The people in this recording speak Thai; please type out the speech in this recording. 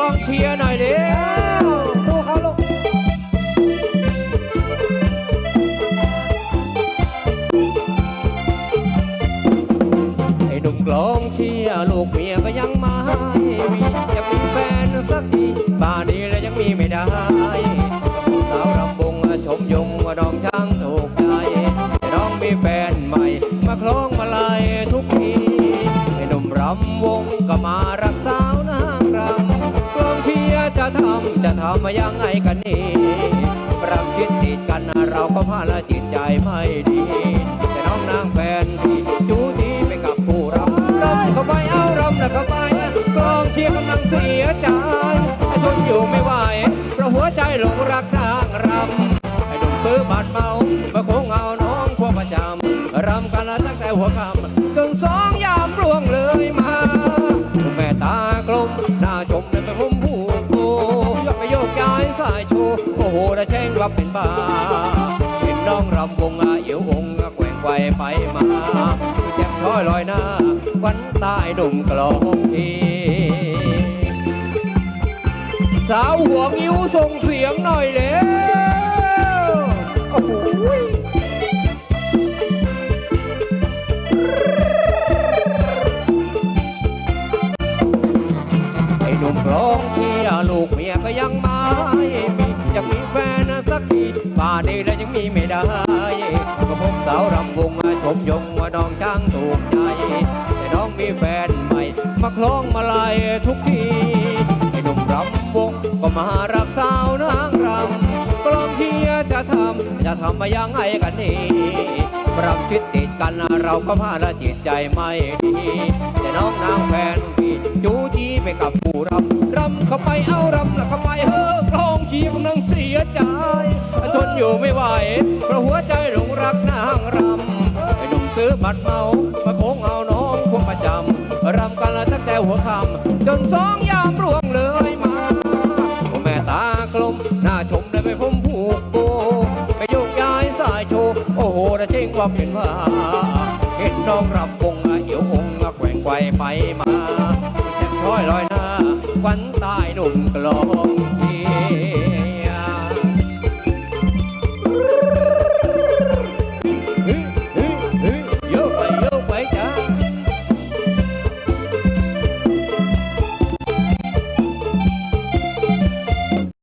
ลองเชียร์หน่อยเร็วดูเขาลูกไอ้หนุ่มกลองเชียร์ลูกเมียก็ยังไม่มีอยากมีแฟนสักทีป่านนี้แล้วยังมีไม่ได้สาวรำวงชมยงว่าน้องช่างถูก จะทำจะทำมายังไงกันนี่รักคิดติดกันเราก็พลาดและจิตใจไม่ดี แต่น้องนางแฟนพี่จูดีไปกับผู้รำรำเข้าไปเอารำแล้วเข้าไปกองเชียร์กำลังเสียใจทนอยู่ไม่ไหวเพราะหัวใจหลงรักนางรำไอ้หนุ่มซื้อบัตรเมามาโคงเอาน้องพวกประจำรำกันละตั้งแต่หัวค่ำ สายโชว์โอ้โหระแช่งรับเป็นบ้าเห็นน้องรำวงอาเอียวองค์แกว่งไกวไปมาแจ่มช้อยลอยหน้าวันใต้ดุมกลองทีสาวหัวงิ้วส่งเสียงหน่อยเล ลองเชียลูกเมียก็ยังไม่มีอยากมีแฟนสักทีป่านนี้แล้วยังมีไม่ได้ ก็พบสาวรำวงชมยงว่าน้องช่างถูกใจแต่น้องมีแฟนใหม่ มาคล้องมาลายทุกทีไอ้หนุ่มรำวงก็มารักสาวนางรำกลองเชียจะทำจะทำมายังไงกันนี่รักคิดติดกันเราก็พาและจิตใจไม่ดี แต่น้องนางแฟนพี่จูจีไปกับผู้รำ ไม่ไหวเพราะหัวใจหลงรักนางรำไอ้หนุ่มซื้อบัตรเมามาโค้งเอาน้องพวกประจำรำกันละตั้งแต่หัวค่ำจนสองยามร่วงเลยมาโอแม่ตากลมหน้าชมได้ไปผมผูกโบไปโยกย้ายสายโชว์โอ้โหระเชงว่าเปลี่ยนว่า เห็นน้องรำวงอาเหี่ยวองค์แกว่งไกวไปมาแจ่มช้อยลอยหน้าควันใตายหนุ่มกลอง